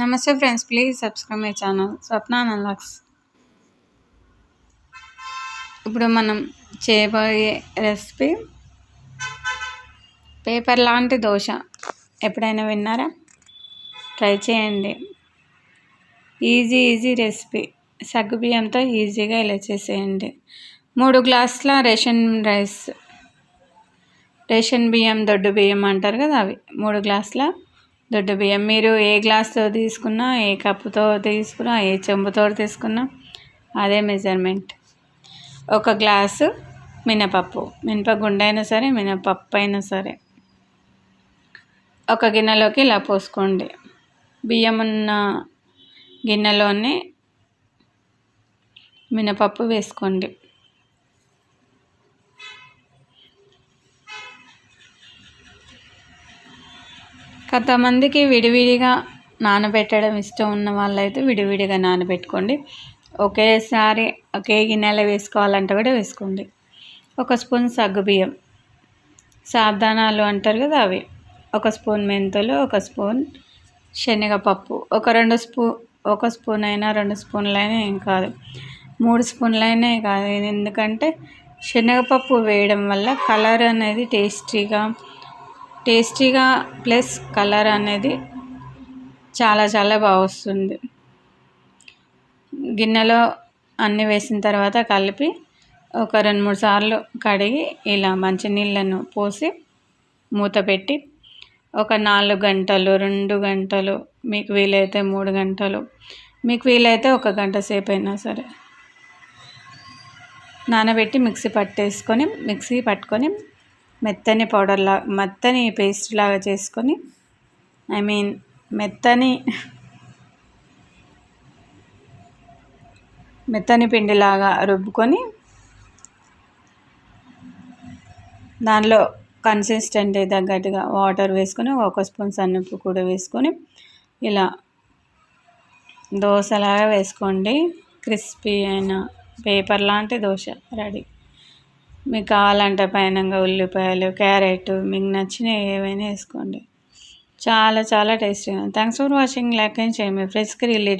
నమస్తే friends please subscribe my channel Swapna నలాక్స్ ఇప్పుడు మనం చేయబోయే రెసిపీ పేపర్ లాంటి దోశ. ఎప్పుడైనా విన్నారా? ట్రై చేయండి. ఈజీ ఈజీ రెసిపీ సగ్గుబియ్యంతో ఈజీగా ఇలా చేసేయండి. మూడు గ్లాసుల రేషన్ రైస్ రేషన్ బియ్యం దొడ్డు బియ్యం అంటారు కదా అవి. మూడు గ్లాసుల దొడ్డు బియ్యం మీరు ఏ గ్లాస్తో తీసుకున్నా ఏ కప్పుతో తీసుకున్నా ఏ చెంబుతో తీసుకున్నా అదే మెజర్మెంట్. ఒక గ్లాసు మినపప్పు మినపగుండ అయినా సరే మినపప్పు అయినా సరే. ఒక గిన్నెలోకి ఇలా పోసుకోండి. బియ్యం ఉన్న గిన్నెలోనే మినపప్పు వేసుకోండి. కొంతమందికి విడివిడిగా నానబెట్టడం ఇష్టం ఉన్న వాళ్ళైతే విడివిడిగా నానబెట్టుకోండి. ఒకేసారి ఒకే గిన్నెలో వేసుకోవాలంటే కూడా వేసుకోండి. ఒక స్పూన్ సగ్గుబియ్యం సాబ్దానాలు అంటారు కదా అవి. ఒక స్పూన్ మెంతులు ఒక స్పూన్ శనగపప్పు. ఒక రెండు స్పూ ఒక స్పూన్ అయినా రెండు స్పూన్లు అయినా ఏం కాదు. మూడు స్పూన్లు అయినా కాదు. ఎందుకంటే శనగపప్పు వేయడం వల్ల కలర్ అనేది టేస్టీగా టేస్టీగా ప్లస్ కలర్ అనేది చాలా చాలా బాగా వస్తుంది. గిన్నెలో అన్నీ వేసిన తర్వాత కలిపి ఒక రెండు మూడు సార్లు కడిగి ఇలా మంచినీళ్ళను పోసి మూత పెట్టి ఒక నాలుగు గంటలు రెండు గంటలు మీకు వీలైతే మూడు గంటలు మీకు వీలైతే ఒక గంట సేపు అయినా సరే నానబెట్టి మిక్సీ పట్టేసుకొని మిక్సీ పట్టుకొని మెత్తని పౌడర్లా మెత్తని పేస్ట్ లాగా చేసుకొని ఐ మీన్ మెత్తని మెత్తని పిండిలాగా రుబ్బుకొని దానిలో కన్సిస్టెంట్ తగ్గట్టుగా వాటర్ వేసుకొని ఒక స్పూన్ సన్నప్పు కూడా వేసుకొని ఇలా దోశలాగా వేసుకోండి. క్రిస్పీ అయిన పేపర్ లాంటి దోశ రెడీ. మీకు కావాలంటే పైనంగా ఉల్లిపాయలు క్యారెట్ మీకు నచ్చిన ఏవైనా వేసుకోండి. చాలా చాలా టేస్టీగా thanks for watching like and share మీ ఫ్రెండ్స్కి రిలేటివ్